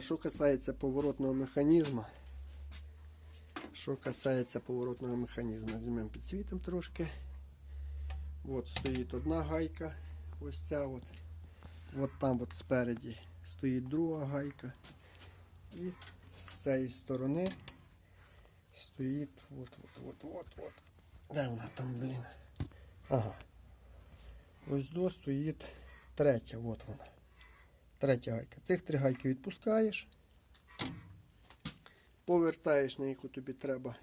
Тепер, що касається поворотного механізму. Що касається поворотного механізму, візьмемо підсвітимо трошки. От стоїть одна гайка, ось ця от. От там от спереді стоїть друга гайка. І з цієї сторони стоїть от, от, от, от, от. Де вона там, блін? Ага. Ось до стоїть третя, от вона. Третя гайка. Цих три гайки відпускаєш. Повертаєш на яку тобі треба,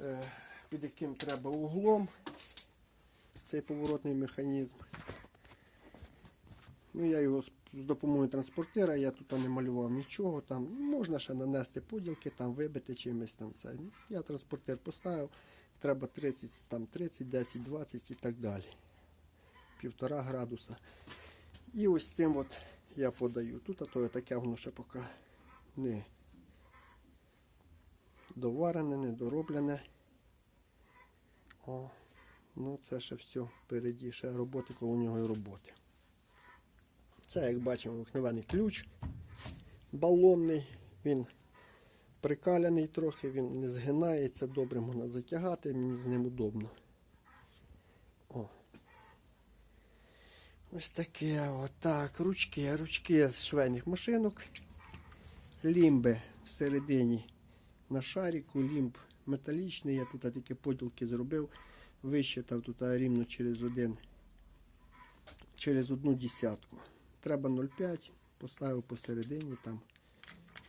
е, під яким треба углом цей поворотний механізм. Ну, я його з допомогою транспортира, я тут не малював нічого. Там можна ще нанести поділки, там вибити чимось там це. Я транспортир поставив, треба 30, там 30, 10, 20 і так далі. Півтора градуса. І ось цим от я подаю. Тут а то таке воно ще поки не доварене, не дороблене. О, ну це ще все впереді, ще роботи коло нього і роботи. Це, як бачимо, обикновений ключ балонний, він прикаляний трохи, він не згинається, добре можна затягати, мені з ним удобно. Ось таке, отак, ручки, ручки з швейних машинок. Лімби всередині на шаріку, лімб металічний, я тут такі поділки зробив, вищитав тут рівно через один, через одну десятку. Треба 0,5, поставив посередині там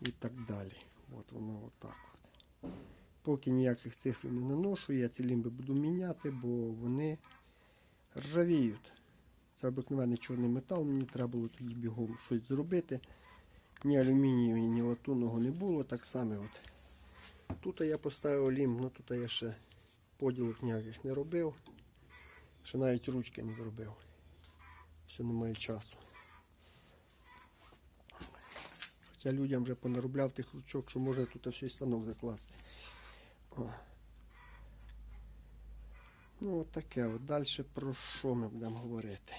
і так далі. От воно отак. От. Поки ніяких цифр не наношу, я ці лімби буду міняти, бо вони ржавіють. Це обикновений чорний метал, мені треба було тоді бігом щось зробити. Ні алюмінію, ні латунного не було. Так само от. Тут я поставив лімб, ну тут я ще поділок ніяких не робив. Ще навіть ручки не зробив. Все немає часу. Хоча людям вже понаробляв тих ручок, що можна тут все станок закласти. О. Ну от таке. От. Далі про що ми будемо говорити?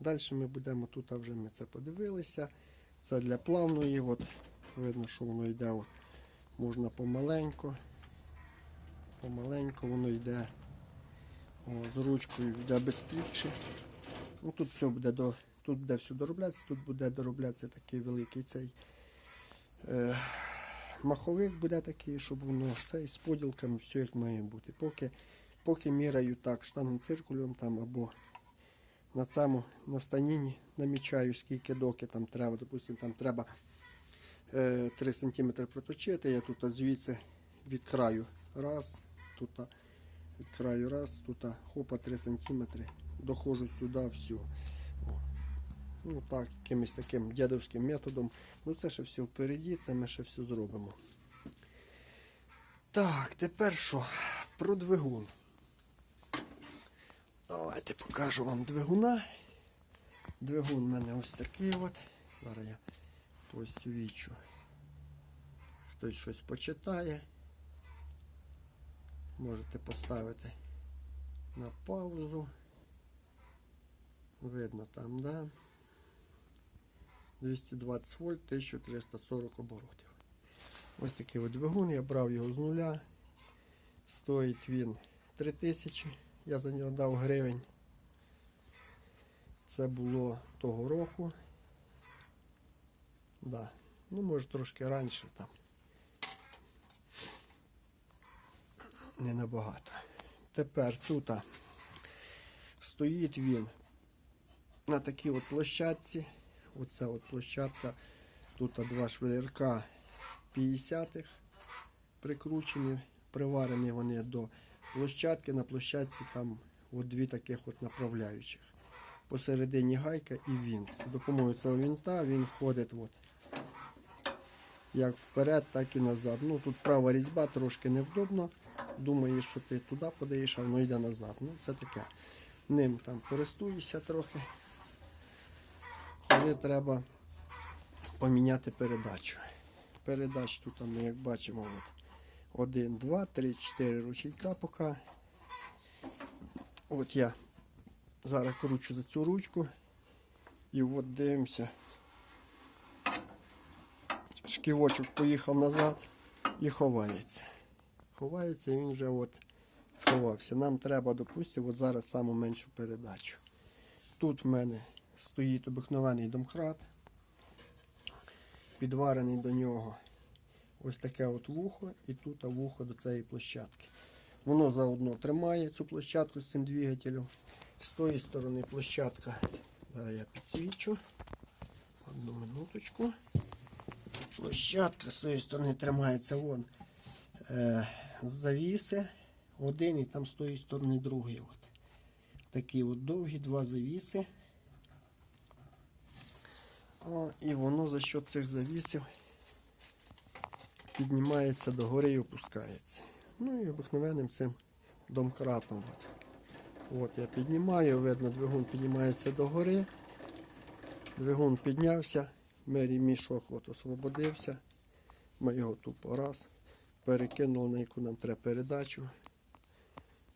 Далі ми будемо тут, а вже ми це подивилися. Це для плавної, от, видно, що воно йде. От. Можна помаленько. Помаленько воно йде. О, з ручкою йде швидше. Ну, тут все буде до, тут буде все дороблятися, тут буде дороблятися такий великий цей е, маховик буде такий, щоб воно все з поділками, все як має бути. Поки, поки міряю так штангом циркулем там або на цьому на станіні намічаю, скільки доки там треба. Допустимо, там треба е, 3 см проточити. Я тут звідси від краю раз, тут від краю раз, тут хопа 3 см. Доходжу сюди, все. Ну так, якимось таким дядовським методом. Ну це ще все впереді, це ми ще все зробимо. Так, тепер що? Про двигун. Давайте покажу вам двигуна. Двигун у мене ось такий от. Зараз я посвічу. Хтось щось почитає. Можете поставити на паузу. Видно там, да? 220 вольт, 1340 оборотів. Ось такий от двигун, я брав його з нуля. Стоїть він 3000, я за нього дав гривень. Це було того року. Да. Ну, може трошки раніше там. Не набагато. Тепер тут стоїть він на такій от площадці. Оця от площадка. Тут два швелірка 50-х прикручені, приварені вони до площадки. На площадці там от дві таких от направляючих. Посередині гайка і вінт. За допомогою цього вінта він ходить от, як вперед, так і назад. Ну Тут права різьба трошки невдобно. Думаєш, що ти туди подаєш, а воно йде назад. Ну це таке. Ним там користуюся трохи. Коли треба поміняти передачу. Передач тут ми, як бачимо, от 1, 2, 3, 4 ручейка поки. От я зараз кручу за цю ручку і от дивимося. шківочок поїхав назад і ховається. Ховається і він вже от сховався. Нам треба, допустимо, от зараз саму меншу передачу. Тут в мене стоїть обикновений домкрат, підварений до нього ось таке от вухо і тут вухо до цієї площадки. Воно заодно тримає цю площадку з цим двигателем. З тої сторони площадка. Зараз я підсвічу. Одну минуточку. Площадка з тої сторони тримається вон е, завіси. Один і там з тої сторони другий. От. Такі от довгі два завіси. О, і воно за счет цих завісів піднімається догори і опускається. Ну і обикновенним цим домкратом. От. От я піднімаю, видно, двигун піднімається догори. Двигун піднявся, мері мішок от освободився. Ми його тупо раз перекинули на яку нам треба передачу.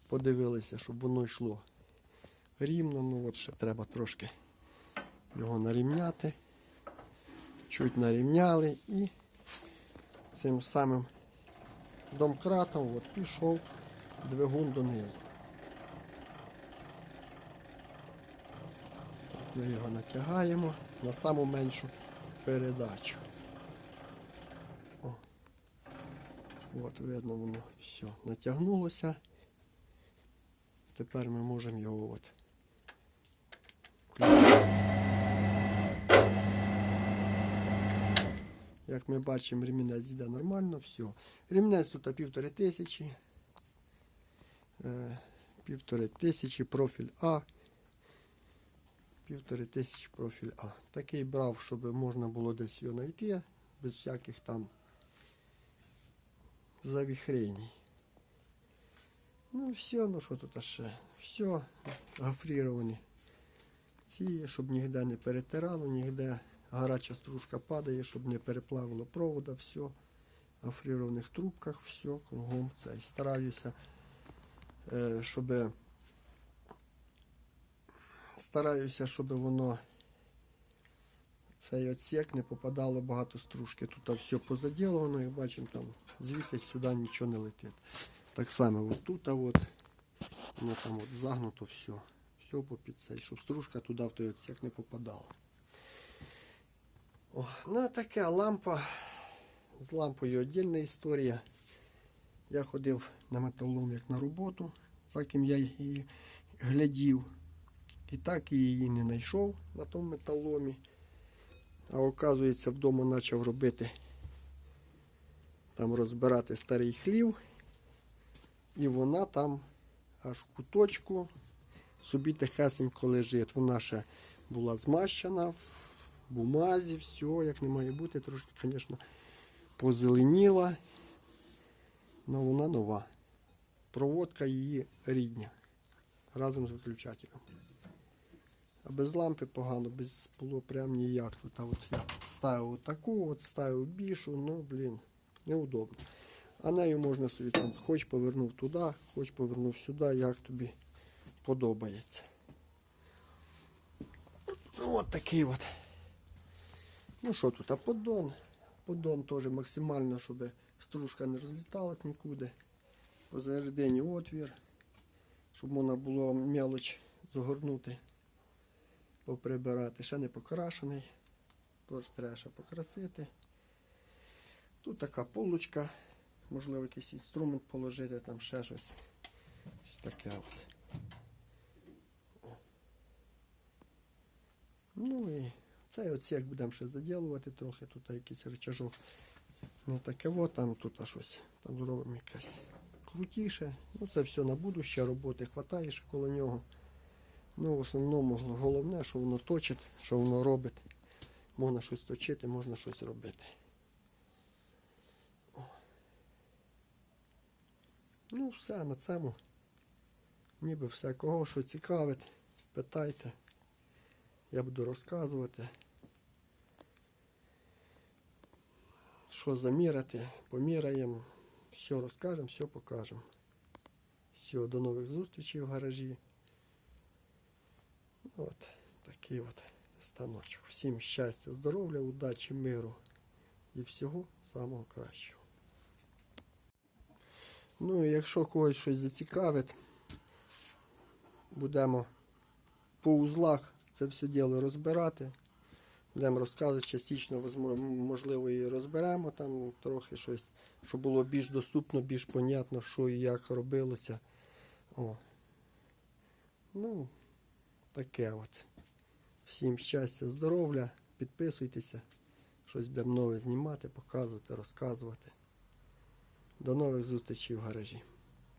Подивилися, щоб воно йшло рівно. Ну от ще треба трошки його нарівняти. Чуть нарівняли і цим самим домкратом от пішов двигун донизу. Ми його натягаємо на саму меншу передачу. От видно воно все натягнулося. Тепер ми можемо його от. Як ми бачимо, ремінець йде нормально, все. Ремінець тут півтори тисячі. Е, Півтори тисячі, профіль А. Півтори тисячі профіль А. Такий брав, щоб можна було десь його знайти, без всяких там завіхреній. Ну все, ну що тут ще? Все гофріровані. Ці, щоб ніде не перетирало, ніде гаряча стружка падає, щоб не переплавило провода, все. В гофрірованих трубках, все, кругом це. І стараюся, е, щоб стараюся, щоб воно цей отсек не попадало багато стружки. Тут все позаділовано, як бачимо, там звідти сюди нічого не летить. Так само от тут, а от, воно там от загнуто все. Все попід цей, щоб стружка туди в той отсек не попадала. О, ну така лампа. З лампою віддільна історія. Я ходив на металолом як на роботу, за я її глядів. І так я її не знайшов на тому металоломі. А оказується, вдома почав робити, там розбирати старий хлів. І вона там аж в куточку собі тихесенько лежить. Вона ще була змащена бумазі, все, як не має бути, трошки, звісно, позеленіла. але вона нова. Проводка її рідня разом з виключателем. А без лампи погано, без було прям ніяк. Тут а от я ставив таку, от ставив більшу, ну блін, неудобно. А нею можна собі там хоч повернув туди, хоч повернув сюди, як тобі подобається. Ну, От такий от. Ну що тут, а поддон. Поддон теж максимально, щоб стружка не розліталась нікуди. Посередині отвір, щоб можна було мелоч загорнути, поприбирати. Ще не покрашений. Тож треба ще покрасити. Тут така полочка, можливо, якийсь інструмент положити, там ще щось. Ось таке от. Ну і цей отсек будемо ще заділувати трохи, тут якийсь рычажок. Не таке от, там тут щось. Там зробимо якесь крутіше. Ну це все на будуще роботи, хватає коло нього. Ну, в основному головне, що воно точить, що воно робить. Можна щось точити, можна щось робити. Ну, все на цьому. Ніби все. Кого що цікавить, питайте. Я буду розказувати. Що заміряти, поміряємо, все розкажемо, все покажемо. Все, до нових зустрічей в гаражі. От такий от станочок. Всім щастя, здоров'я, удачі, миру. і всього самого кращого. Ну і якщо когось щось зацікавить, будемо по узлах це все діло розбирати. Будемо розказувати, частично, можливо, і розберемо там трохи щось, щоб було більш доступно, більш понятно, що і як робилося. О. Ну, таке от. Всім щастя, здоров'я, підписуйтеся, щось будемо нове знімати, показувати, розказувати. До нових зустрічей в гаражі.